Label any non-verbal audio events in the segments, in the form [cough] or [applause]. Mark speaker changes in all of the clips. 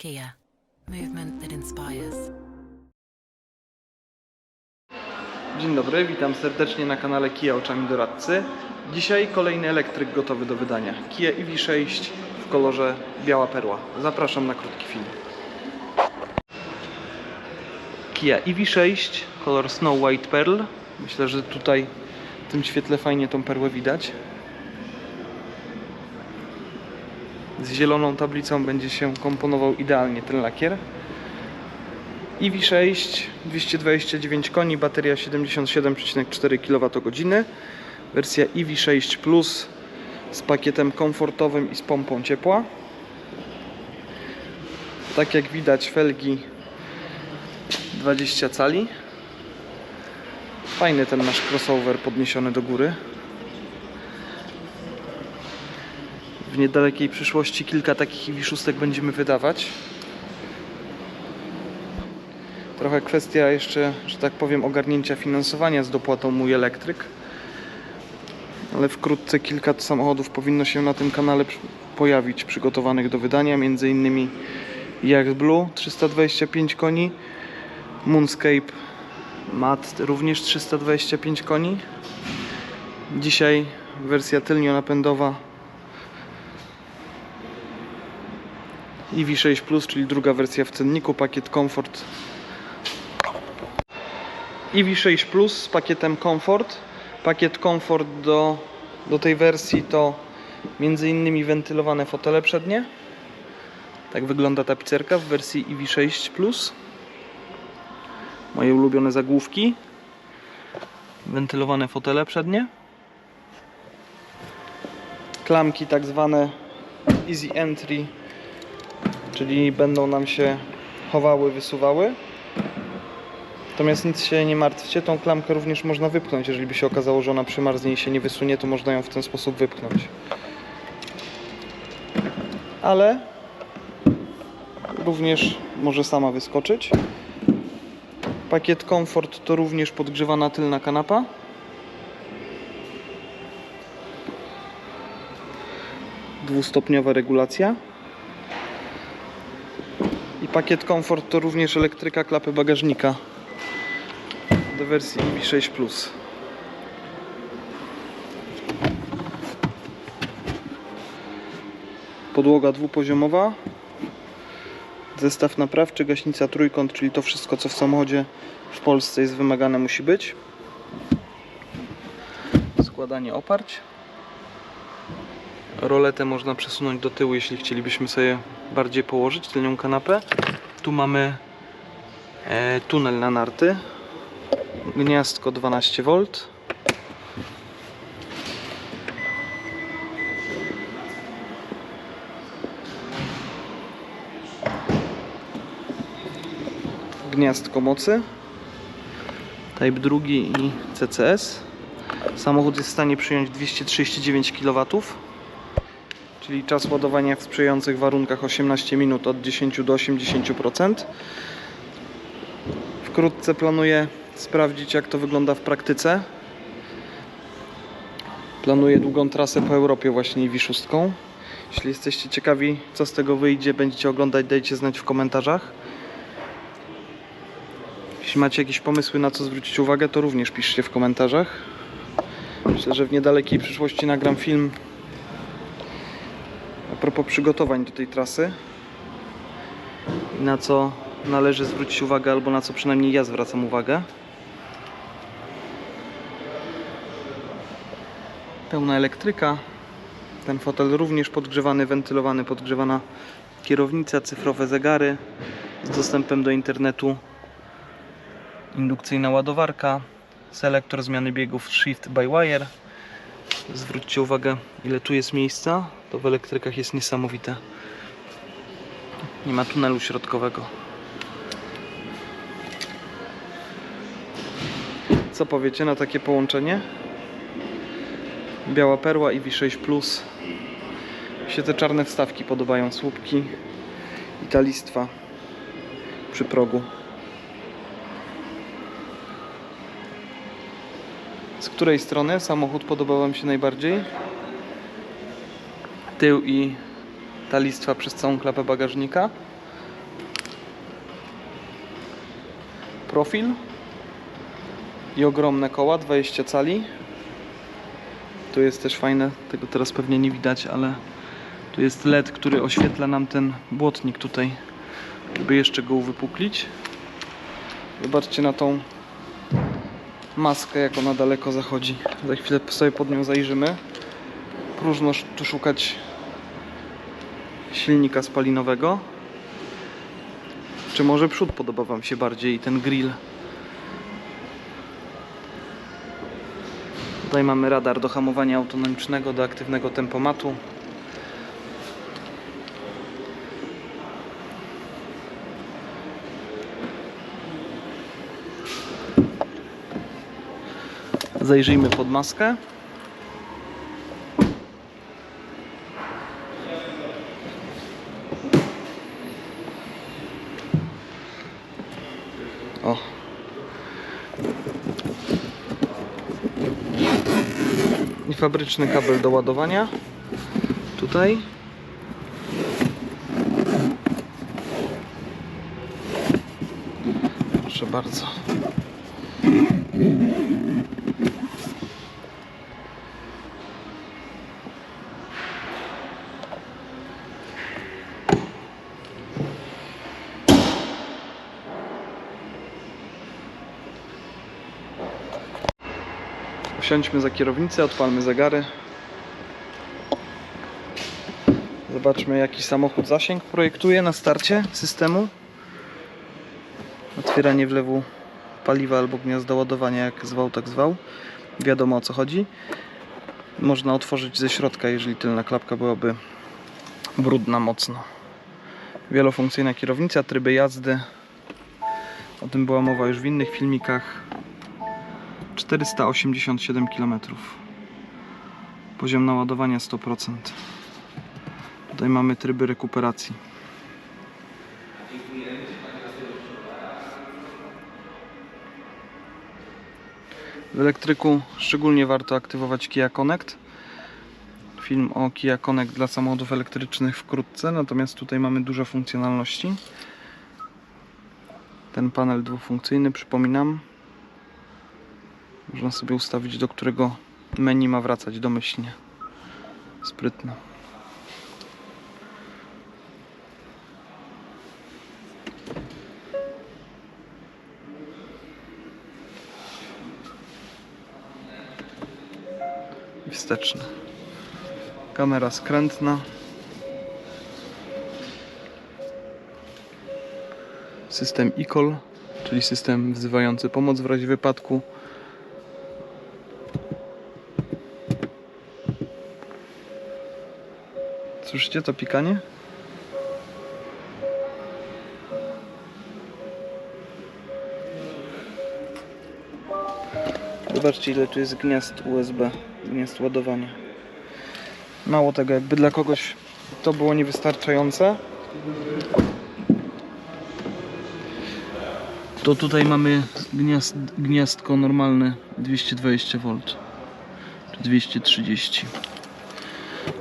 Speaker 1: Kia, movement that inspires.
Speaker 2: Dzień dobry, witam serdecznie na kanale Kia Oczami Doradcy. Dzisiaj kolejny elektryk gotowy do wydania. Kia EV6 w kolorze biała perła. Zapraszam na krótki film. Kia EV6, kolor Snow White Pearl. Myślę, że tutaj w tym świetle fajnie tą perłę widać. Z zieloną tablicą będzie się komponował idealnie ten lakier. EV6 229 koni, bateria 77,4 kWh. Wersja EV6 Plus z pakietem komfortowym i z pompą ciepła. Tak jak widać felgi 20 cali. Fajny ten nasz crossover podniesiony do góry. W niedalekiej przyszłości kilka takich EV6 będziemy wydawać. Trochę kwestia jeszcze, że tak powiem, ogarnięcia finansowania z dopłatą Mój Elektryk. Ale wkrótce kilka samochodów powinno się na tym kanale pojawić, przygotowanych do wydania. Między innymi Yacht Blue 325 koni, Moonscape Mat również 325 koni. Dzisiaj wersja tylnionapędowa EV6 Plus, czyli druga wersja w cenniku, pakiet Comfort EV6 Plus z pakietem Comfort. Pakiet Comfort do, do tej wersji to innymi wentylowane fotele przednie. Tak wygląda tapicerka w wersji EV6 Plus. Moje ulubione zagłówki. Wentylowane fotele przednie. Klamki tak zwane Easy Entry, czyli będą nam się chowały, wysuwały. Natomiast nic się nie martwcie, tą klamkę również można wypchnąć. Jeżeli by się okazało, że ona przymarznie i się nie wysunie, to można ją w ten sposób wypchnąć. Ale również może sama wyskoczyć. Pakiet Comfort to również podgrzewana tylna kanapa. Dwustopniowa regulacja. I pakiet Comfort to również elektryka klapy bagażnika do wersji EV6 Plus. Podłoga dwupoziomowa. Zestaw naprawczy, gaśnica trójkąt, czyli to wszystko co w samochodzie w Polsce jest wymagane musi być. Składanie oparć. Roletę można przesunąć do tyłu, jeśli chcielibyśmy sobie bardziej położyć tylnią kanapę. Tu mamy e, tunel na narty, gniazdko 12V. Gniazdko mocy. Type drugi i CCS. Samochód jest w stanie przyjąć 239 kW. Czyli czas ładowania w sprzyjających warunkach 18 minut od 10 do 80%. Wkrótce planuję sprawdzić, jak to wygląda w praktyce. Planuję długą trasę po Europie właśnie Wi-6. Jeśli jesteście ciekawi, co z tego wyjdzie, będziecie oglądać, dajcie znać w komentarzach. Jeśli macie jakieś pomysły, na co zwrócić uwagę, to również piszcie w komentarzach. Myślę, że w niedalekiej przyszłości nagram film propos przygotowań do tej trasy i na co należy zwrócić uwagę, albo na co przynajmniej ja zwracam uwagę. Pełna elektryka. Ten fotel również podgrzewany, wentylowany, podgrzewana kierownica, cyfrowe zegary z dostępem do internetu, indukcyjna ładowarka, selektor zmiany biegów Shift by Wire. Zwróćcie uwagę, ile tu jest miejsca. To w elektrykach jest niesamowite. Nie ma tunelu środkowego. Co powiecie na takie połączenie? Biała perła i V6 Plus. Mi się te czarne wstawki podobają, słupki i ta listwa przy progu. Z której strony samochód podobał Wam się najbardziej? tył i ta listwa przez całą klapę bagażnika. Profil i ogromne koła, 20 cali. Tu jest też fajne, tego teraz pewnie nie widać, ale tu jest LED, który oświetla nam ten błotnik tutaj, żeby jeszcze go uwypuklić. Zobaczcie na tą maskę, jak ona daleko zachodzi. Za chwilę sobie pod nią zajrzymy. Próżno tu szukać silnika spalinowego. Czy może przód podoba Wam się bardziej, ten grill? Tutaj mamy radar do hamowania autonomicznego, do aktywnego tempomatu. Zajrzyjmy pod maskę. Fabryczny kabel do ładowania. Tutaj. Proszę bardzo. Usiądźmy za kierownicę, odpalmy zegary. Zobaczmy jaki samochód zasięg projektuje na starcie systemu. Otwieranie wlewu paliwa albo gniazda ładowania, jak zwał, tak zwał. Wiadomo o co chodzi. Można otworzyć ze środka, jeżeli tylna klapka byłaby brudna mocno. Wielofunkcyjna kierownica, tryby jazdy. O tym była mowa już w innych filmikach. 487 km. Poziom naładowania 100%. Tutaj mamy tryby rekuperacji. W elektryku szczególnie warto aktywować Kia Connect. Film o Kia Connect dla samochodów elektrycznych wkrótce, natomiast tutaj mamy dużo funkcjonalności. Ten panel dwufunkcyjny, przypominam, można sobie ustawić, do którego menu ma wracać domyślnie. Sprytne. I Wsteczny. Kamera skrętna. System e-call, czyli system wzywający pomoc w razie wypadku. Słyszycie to pikanie? Zobaczcie ile tu jest gniazd USB, gniazd ładowania. Mało tego, jakby dla kogoś to było niewystarczające, to tutaj mamy gniazd, gniazdko normalne 220V czy 230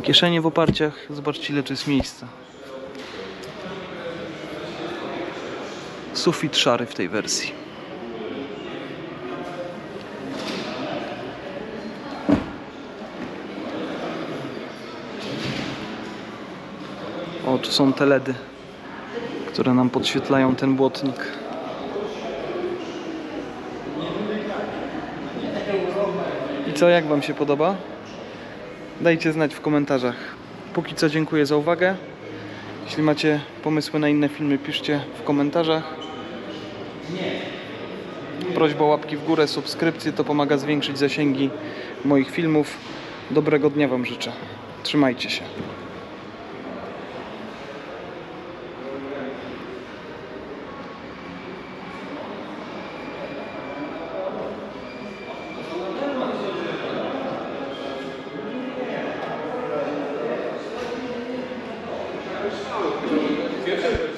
Speaker 2: Kieszenie w oparciach, zobaczcie ile tu jest miejsca. Sufit szary w tej wersji. O, tu są te LEDy, które nam podświetlają ten błotnik. I co, jak Wam się podoba? Dajcie znać w komentarzach. Póki co dziękuję za uwagę. Jeśli macie pomysły na inne filmy, piszcie w komentarzach. Prośba o łapki w górę, subskrypcje, to pomaga zwiększyć zasięgi moich filmów. Dobrego dnia Wam życzę. Trzymajcie się.
Speaker 3: Thank [laughs] you.